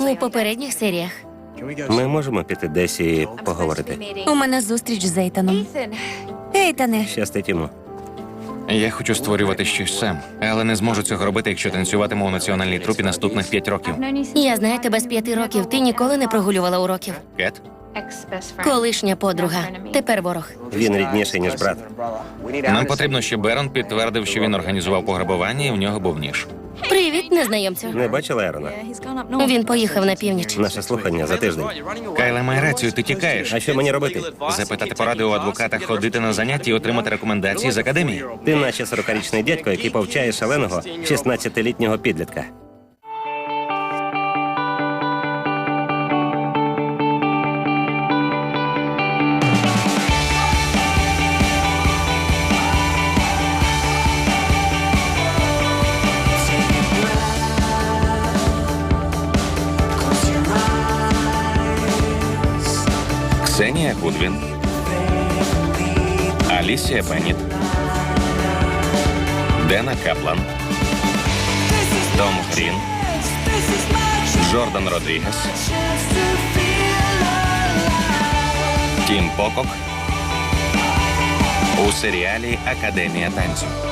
У попередніх серіях. Ми можемо піти десь і поговорити. У мене зустріч з Ейтаном. Ейтане, Щастить йому. Я хочу створювати щось сам, але не зможу цього робити, якщо танцюватиму у національній трупі наступних п'ять років. Я знаю тебе з п'яти років. Ти ніколи не прогулювала уроків. Кет? Колишня подруга. Тепер ворог. Він рідніший, ніж брат. Нам потрібно, щоб Берон підтвердив, що він організував пограбування і в нього був ніж. Привіт, незнайомцю. Не бачила Ерона? Він поїхав на північ. Наше слухання за тиждень. Кайле має рацію, ти тікаєш. А що мені робити? Запитати поради у адвоката, ходити на заняття і отримати рекомендації з академії. Ти наче 40-річний дядько, який повчає шаленого 16-літнього підлітка. Ксенія Гудвін. Алісія Бенніт. Дена Каплан. Том Грін. Джордан Родрігес. Тім Покок. У серіалі Академія танцю.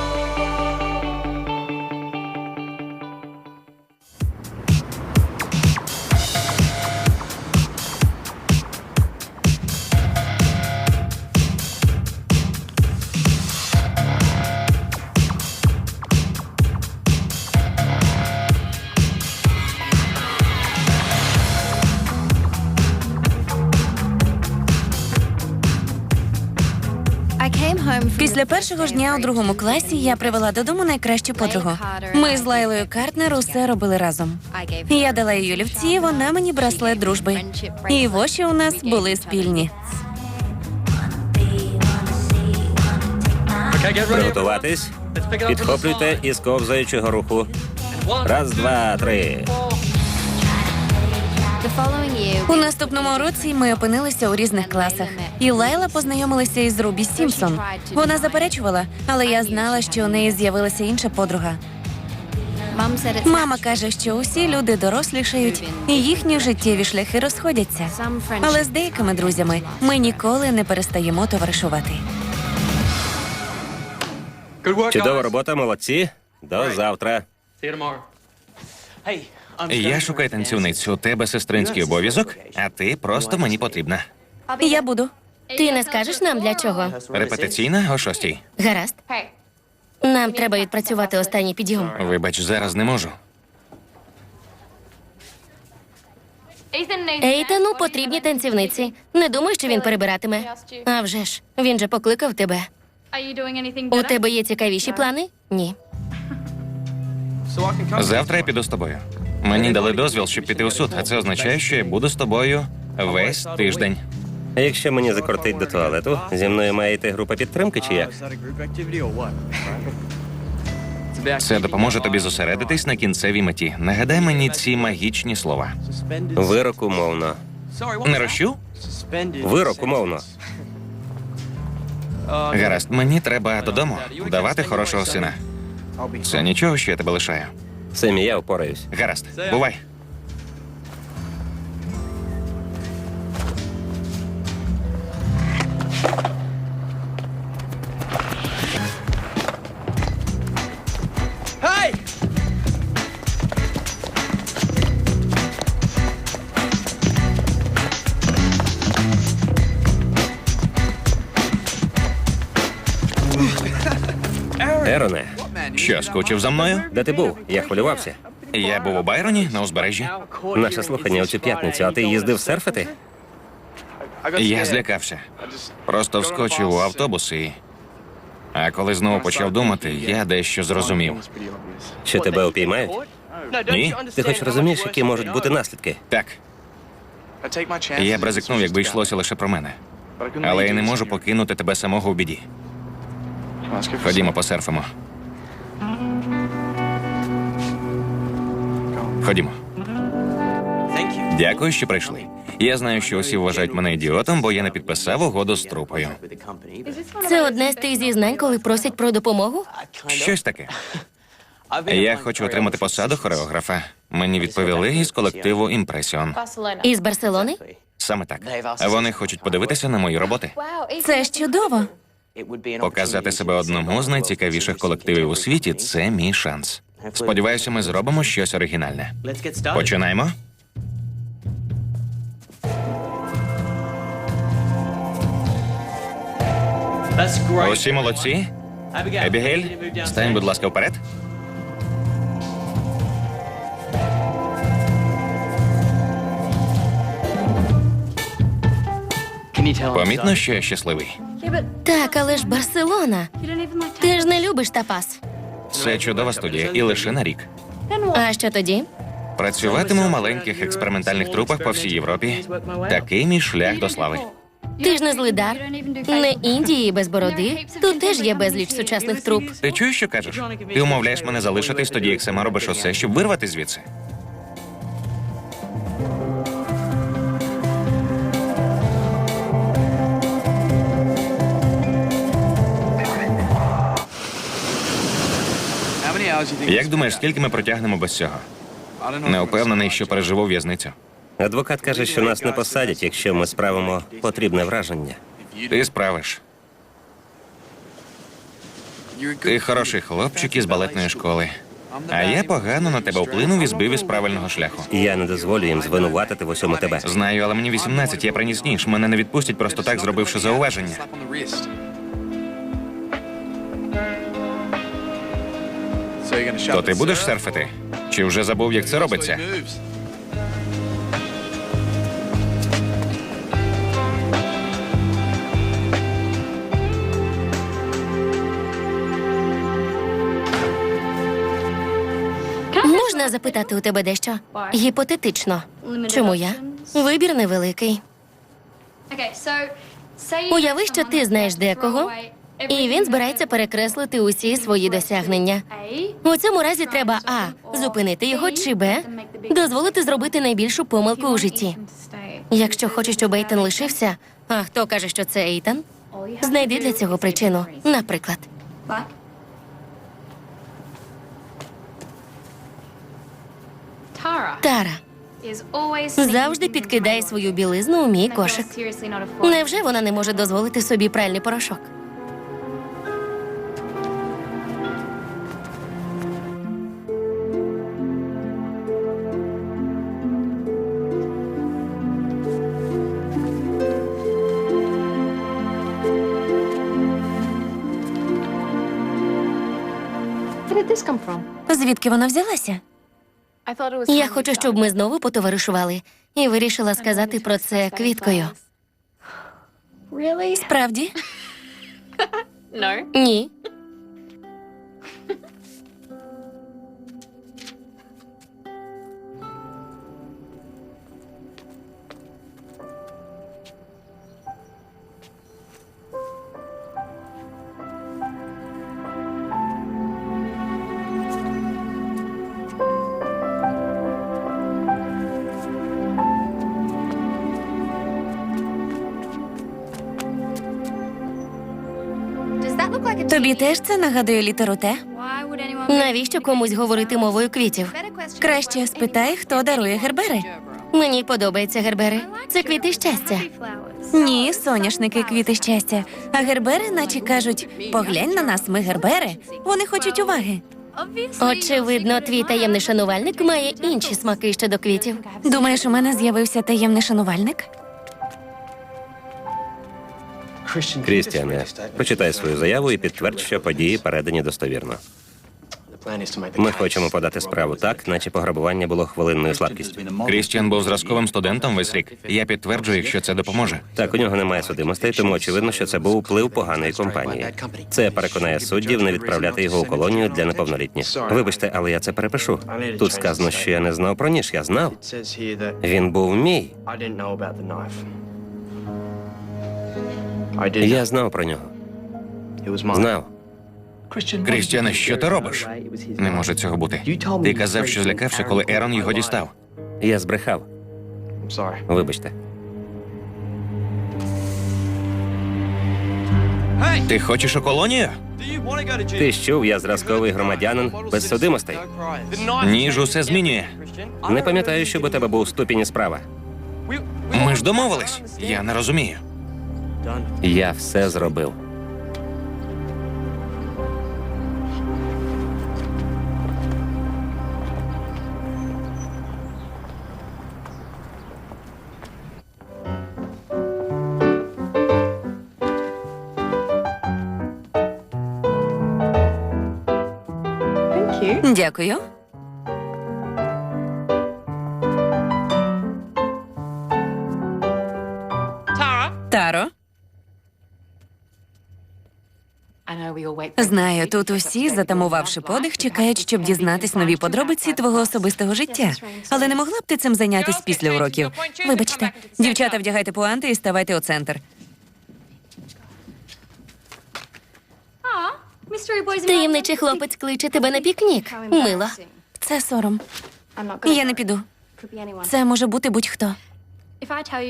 Першого ж дня у другому класі я привела додому найкращу подругу. Ми з Лайлою Картнер усе робили разом. Я дала їй олівці, вона мені браслет дружби. І воші у нас були спільні. Приготуватись. Підхоплюйте із ковзаючого руху. Раз, два, три. У наступному році ми опинилися у різних класах. І Лайла познайомилася із Рубі Сімпсон. Вона заперечувала, але я знала, що у неї з'явилася інша подруга. Мама каже, що усі люди дорослішають, і їхні життєві шляхи розходяться. Але з деякими друзями ми ніколи не перестаємо товаришувати. Чудова робота, молодці. До завтра. Я шукаю танцівницю. У тебе сестринський обов'язок, а ти просто мені потрібна. Я буду. Ти не скажеш нам для чого? Репетиційна о шостій. Гаразд. Нам треба відпрацювати останній підйом. Вибач, зараз не можу. Ейтану потрібні танцівниці. Не думаю, що він перебиратиме. А вже ж, він же покликав тебе. У тебе є цікавіші плани? Ні. Завтра я піду з тобою. Мені дали дозвіл, щоб піти у суд, а це означає, що я буду з тобою весь тиждень. А якщо мені закортить до туалету, зі мною має йти група підтримки чи як? Це допоможе тобі зосередитись на кінцевій меті. Нагадай мені ці магічні слова. Вирок умовно. Не рощу? Вирок умовно. Гаразд, мені треба додому давати хорошого сина. Це нічого, що я тебе лишаю. Семі, я впораюсь. Гаразд, бувай. Що, скучив за мною? де ти був? Я хвилювався. Я був у Байроні на узбережжі. Наше слухання у цю п'ятницю, а ти їздив серфити? Я злякався. Просто вскочив у автобус і. А коли знову почав думати, я дещо зрозумів. Що тебе упіймають? Ні? Ти хоч розумієш, які можуть бути наслідки? Так, я б ризикнув, якби йшлося лише про мене. Але я не можу покинути тебе самого у біді. Ходімо, посерфимо. Ходімо. Дякую, що прийшли. Я знаю, що усі вважають мене ідіотом, бо я не підписав угоду з трупою. Це одне з тих зізнань, коли просять про допомогу? Щось таке. Я хочу отримати посаду хореографа. Мені відповіли із колективу Імпресіон. Із Барселони? Саме так. Вони хочуть подивитися на мої роботи, Це ж чудово. Показати себе одному з найцікавіших колективів у світі. Це мій шанс. Сподіваюся, ми зробимо щось оригінальне. Починаємо. Усі молодці. Ебігель, стань, будь ласка, вперед. Помітно, що я щасливий. Так, але ж Барселона. Ти ж не любиш тапас. Це чудова студія і лише на рік. А що тоді? Працюватиму в маленьких експериментальних трупах по всій Європі. Такий мій шлях до слави. Ти ж не злидар, не Індії без бороди. Тут теж є безліч сучасних труп. Ти чуєш, що кажеш? Ти умовляєш мене залишитись, тоді як сама робиш усе, щоб вирвати звідси. Як думаєш, скільки ми протягнемо без цього? Не впевнений, що переживу в'язницю. Адвокат каже, що нас не посадять, якщо ми справимо потрібне враження. Ти справиш. Ти хороший хлопчик із балетної школи. А я погано на тебе вплинув і збив із правильного шляху. Я не дозволю їм звинуватити в усьому тебе. Знаю, але мені 18, я приніс ніж. Мене не відпустять просто так, зробивши зауваження. То ти будеш серфити? Чи вже забув, як це робиться? Можна запитати у тебе дещо? Гіпотетично. Чому я? Вибір невеликий. Уяви, що ти знаєш декого, і він збирається перекреслити усі свої досягнення. У цьому разі треба а. Зупинити його, чи б. Дозволити зробити найбільшу помилку у житті. Якщо хочеш, щоб Ейтан лишився, а хто каже, що це Ейтан? Знайди для цього причину. Наприклад, Тара завжди підкидає свою білизну у мій кошик. Невже вона не може дозволити собі пральний порошок? Звідки вона взялася? Я хочу, щоб ми знову потоваришували, і вирішила сказати про це квіткою. Справді? Ні. Тобі теж це нагадує літеру Т? Навіщо комусь говорити мовою квітів? Краще спитай, хто дарує гербери. Мені подобаються гербери. Це квіти щастя. Ні, соняшники квіти щастя. А гербери, наче кажуть, поглянь на нас, ми гербери. Вони хочуть уваги. Очевидно, твій таємний шанувальник має інші смаки щодо квітів. Думаєш, у мене з'явився таємний шанувальник? Крістіане, почитай свою заяву і підтвердь, що події передані достовірно. Ми хочемо подати справу так, наче пограбування було хвилинною слабкістю. Крістіан був зразковим студентом весь рік. Я підтверджую, якщо це допоможе. Так, у нього немає судимостей, тому очевидно, що це був вплив поганої компанії. Це переконає суддів не відправляти його у колонію для неповнолітніх. Вибачте, але я це перепишу. Тут сказано, що я не знав про ніж. Я знав. Він був мій. Я знав про нього. Знав. Крістіане, що ти робиш? Не може цього бути. Ти казав, що злякався, коли Ерон його дістав. Я збрехав. Вибачте. Ти хочеш у колонію? Ти що, я зразковий громадянин без судимостей? Ніж усе змінює. Не пам'ятаю, щоб у тебе був ступінь і справа. Ми ж домовились. Я не розумію. Я все зробив. Дякую. Знаю, тут усі, затамувавши подих, чекають, щоб дізнатись нові подробиці твого особистого життя. Але не могла б ти цим зайнятися після уроків? Вибачте, дівчата, вдягайте пуанти і ставайте у центр. Таємничий хлопець кличе тебе на пікнік. Мило. Це сором. Я не піду. Це може бути будь-хто.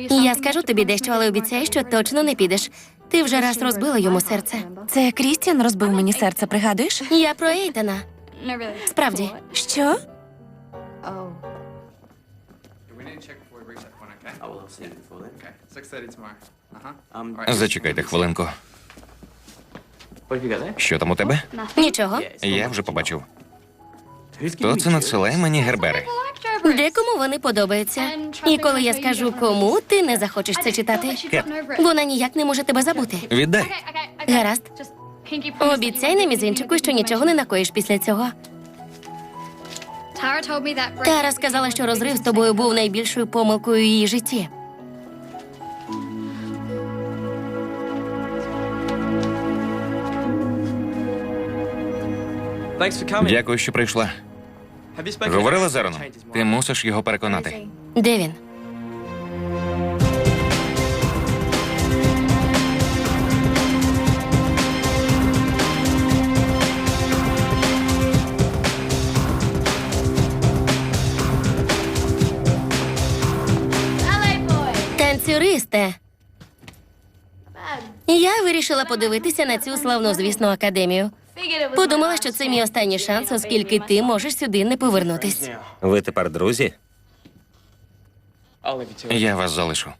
Я скажу тобі дещо, але обіцяю, що точно не підеш. Ти вже раз розбила йому серце. Це Крістіан розбив мені серце, пригадуєш? Я про Ейтана. Справді. Що? Зачекайте хвилинку. Що там у тебе? Нічого. Я вже побачив. Хто це надсилає мені гербери? Декому вони подобаються. І коли я скажу кому, ти не захочеш це читати. Вона ніяк не може тебе забути. Віддай. Гаразд. Обіцяй на мізинчику, що нічого не накоїш після цього. Тара сказала, що розрив з тобою був найбільшою помилкою у її житті. Дякую, що прийшла. Говорила з Ероном? Ти мусиш його переконати. Де він? Танцюристе. Я вирішила подивитися на цю славнозвісну академію. Подумала, що це мій останній шанс, оскільки ти можеш сюди не повернутись. Ви тепер друзі? Я вас залишу.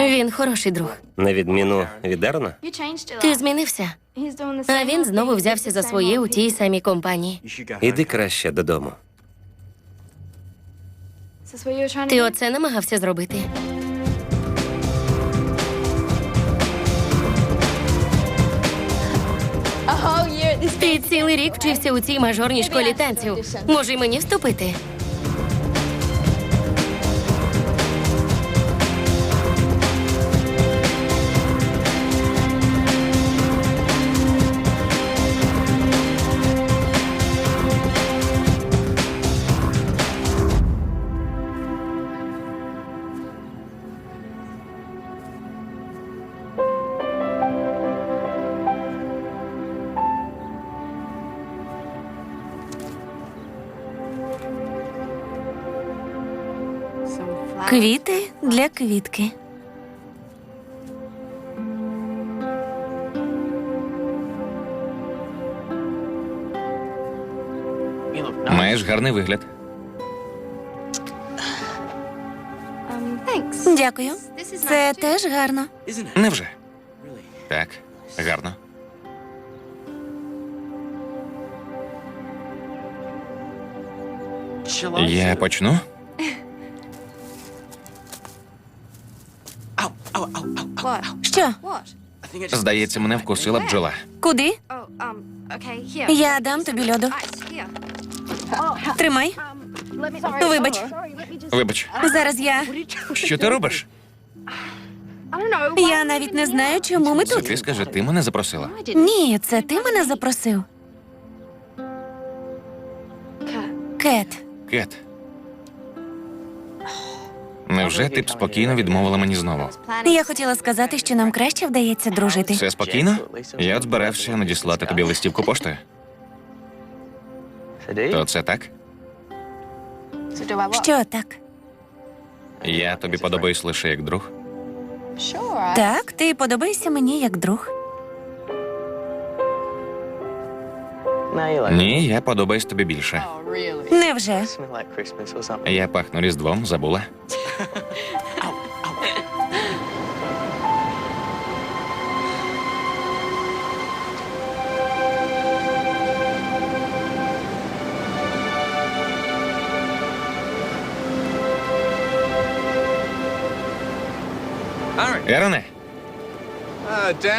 Він хороший друг. На відміну від Ерона? Ти змінився. А він знову взявся за своє у тій самій компанії. Іди краще додому. Ти оце намагався зробити. Цілий рік вчився у цій мажорній школі танців. Може, й мені вступити? Квіти для квітки. Маєш гарний вигляд. Дякую. Це теж гарно. Невже? Так, гарно. Я почну? Що? Здається, мене вкусила бджола. Куди? Я дам тобі льоду. Тримай. Вибач, Вибач, зараз я. що ти робиш? Я навіть не знаю, чому ми Це тут. ти скажи, ти мене запросила. Ні, це ти мене запросив. Кет. Кет. Невже ти б спокійно відмовила мені знову? Я хотіла сказати, що нам краще вдається дружити. Все спокійно? Я збирався надіслати тобі листівку поштою. То це так? Що так? Я тобі подобаюсь лише як друг. Так, ти подобаєшся мені як друг. Ні, я подобаюсь тобі більше. Невже? Я пахну різдвом, забула. Ероне,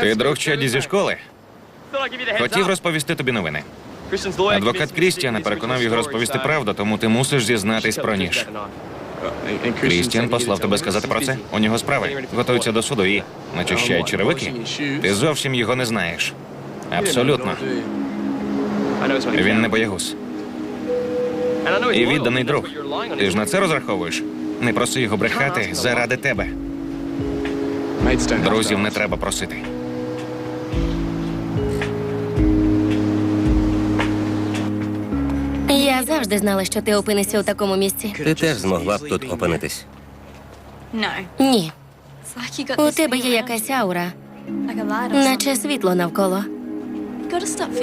ти друг Чеді зі школи? Хотів розповісти тобі новини. Адвокат Крістіана переконав його розповісти правду, тому ти мусиш зізнатись про ніж. Крістіан послав тебе сказати про це. У нього справи. Готується до суду і начищає черевики. Ти зовсім його не знаєш. Абсолютно. Він не боягуз. І відданий друг. Ти ж на це розраховуєш? Не проси його брехати заради тебе. Друзів не треба просити. Завжди знала, що ти опинишся у такому місці. Ти теж змогла б тут опинитись. Ні. У тебе є якась аура, наче світло навколо.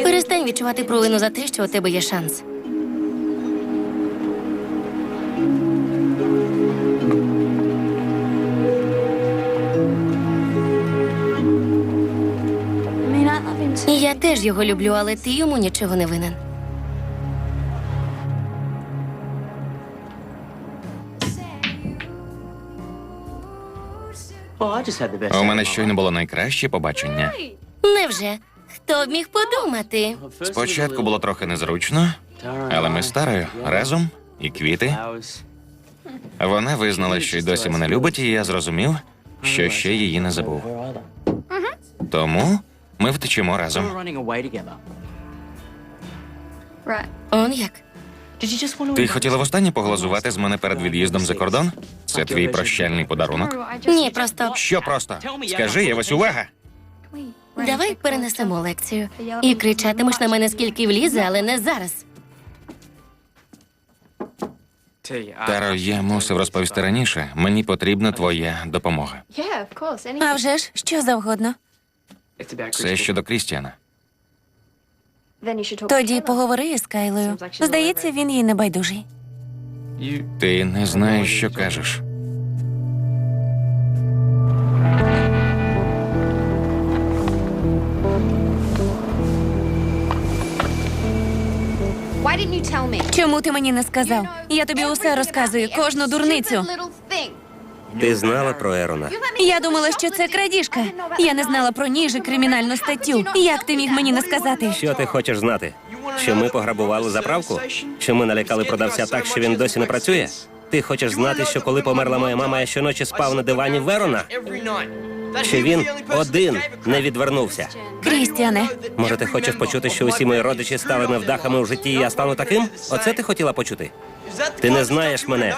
Перестань відчувати провину за те, що у тебе є шанс. Я теж його люблю, але ти йому нічого не винен. У мене щойно було найкраще побачення. Невже? Хто б міг подумати? Спочатку було трохи незручно, але ми з старою разом і квіти. Вона визнала, що й досі мене любить, і я зрозумів, що ще її не забув. Тому ми втечемо разом. Он як? Ти хотіла востаннє поглазувати з мене перед від'їздом за кордон? Це твій прощальний подарунок. Ні, просто Що просто? Скажи, я весь увага. давай перенесемо лекцію. І кричатимеш на мене скільки влізе, але не зараз. Таро, я мусив розповісти раніше. Мені потрібна твоя допомога. А вже ж, що завгодно. Це щодо Крістіана. Тоді поговори із Кайлою. Здається, він їй не байдужий. Ти не знаєш, що кажеш. Чому ти мені не сказав? Я тобі усе розказую, кожну дурницю. Ти знала про Ерона? Я думала, що це крадіжка. Я не знала про ніж і кримінальну статтю. Як ти міг мені не сказати? Що ти хочеш знати? Що ми пограбували заправку? Що ми налякали продавця так, що він досі не працює? Ти хочеш знати, що коли померла моя мама, я щоночі спав на дивані Верона? Що він один не відвернувся? Крістіане, Може, ти хочеш почути, що усі мої родичі стали невдахами у житті, і я стану таким? Оце ти хотіла почути? Ти не знаєш мене.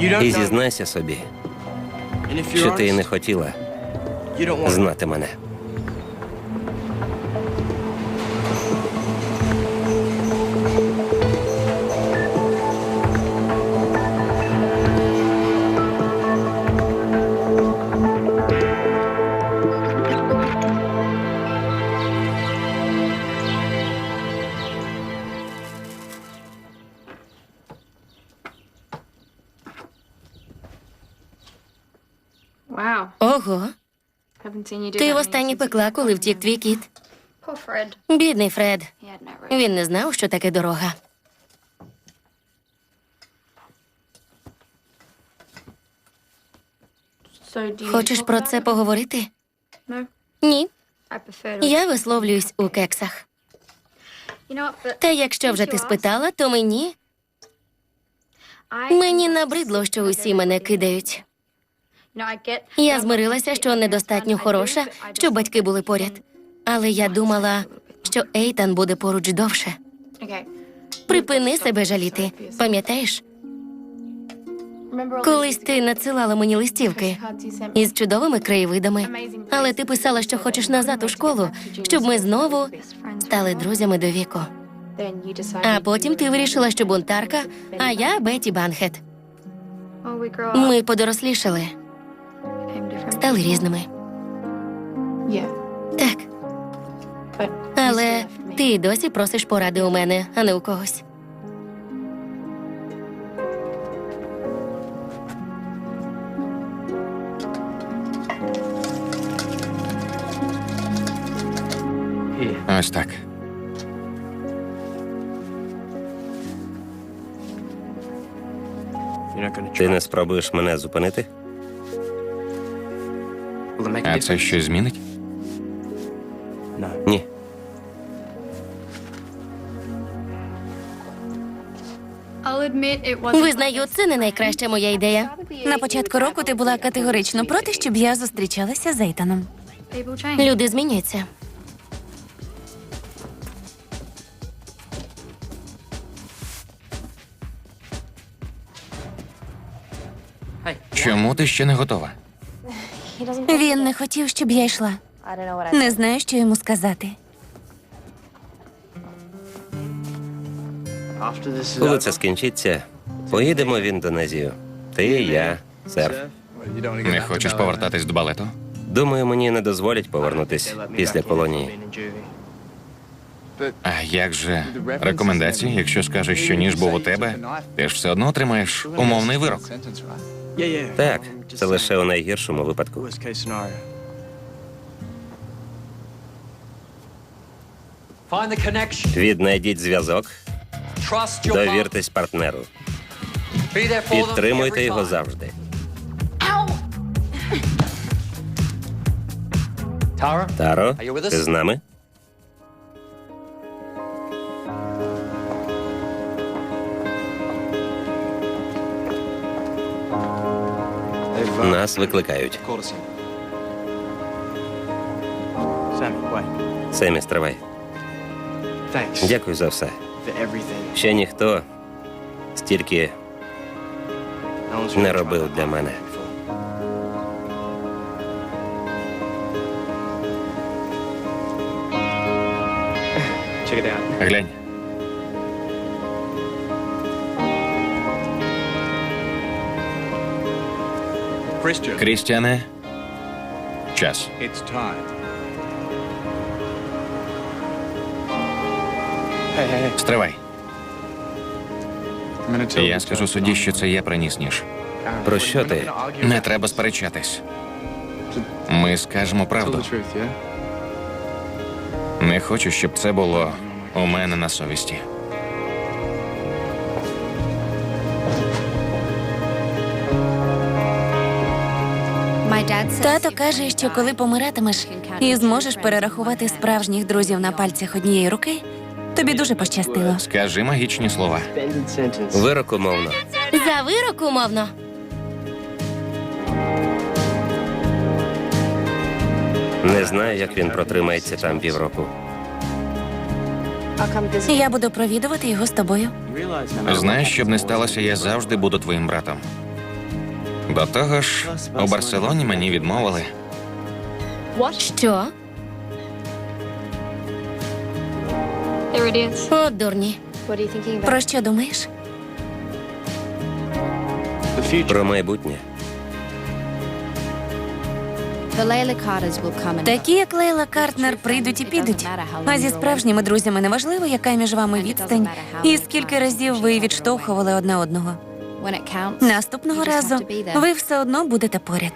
І зізнайся собі, що ти не хотіла знати мене. Ти востаннє пекла, коли втік твій кіт. Бідний Фред. Він не знав, що таке дорога. Хочеш про це поговорити? Ні. Я висловлююсь у кексах. Та якщо вже ти спитала, то мені мені набридло, що усі мене кидають. Я змирилася, що недостатньо хороша, щоб батьки були поряд. Але я думала, що Ейтан буде поруч довше. Припини себе жаліти. Пам'ятаєш, колись ти надсилала мені листівки із чудовими краєвидами, але ти писала, що хочеш назад у школу, щоб ми знову стали друзями до віку. А потім ти вирішила, що бунтарка, а я Беті Банхет. Ми подорослішали, стали різними. Так, але ти й досі просиш поради у мене, а не у когось. Ось так. Ти не спробуєш мене зупинити? А це щось змінить? Ні. Визнаю, це не найкраща моя ідея. На початку року ти була категорично проти, щоб я зустрічалася з Ейтаном. Люди змінюються. Чому ти ще не готова? Він не хотів, щоб я йшла. Не знаю, що йому сказати. Коли це скінчиться, поїдемо в Індонезію. Ти, я, серф. Не хочеш повертатись до балету? Думаю, мені не дозволять повернутись після колонії. А як же рекомендації? Якщо скажеш, що ніж був у тебе, ти ж все одно отримаєш умовний вирок. Так, це лише у найгіршому випадку. Віднайдіть зв'язок, довіртесь партнеру, підтримуйте його завжди. Таро, ти з нами? Нас викликають. Семі, стривай. Дякую за все. Ще ніхто стільки не робив для мене. Глянь, Крістіане. Час. Стривай. Я скажу судді, що це я приніс ніж. Про що ти? Не треба сперечатись. Ми скажемо правду. Не хочу, щоб це було у мене на совісті. Тато каже, що коли помиратимеш і зможеш перерахувати справжніх друзів на пальцях однієї руки, тобі дуже пощастило. Скажи магічні слова. Вирок умовно. За вирок умовно. Не знаю, як він протримається там півроку. Я буду провідувати його з тобою. Знаєш, щоб не сталося, я завжди буду твоїм братом. До того ж, у Барселоні мені відмовили. Що? О, дурні. Про що думаєш? Про майбутнє. Такі, як Лейла Картнер, прийдуть і підуть. А зі справжніми друзями неважливо, яка між вами відстань, і скільки разів ви відштовхували одне одного. Наступного разу ви все одно будете поряд.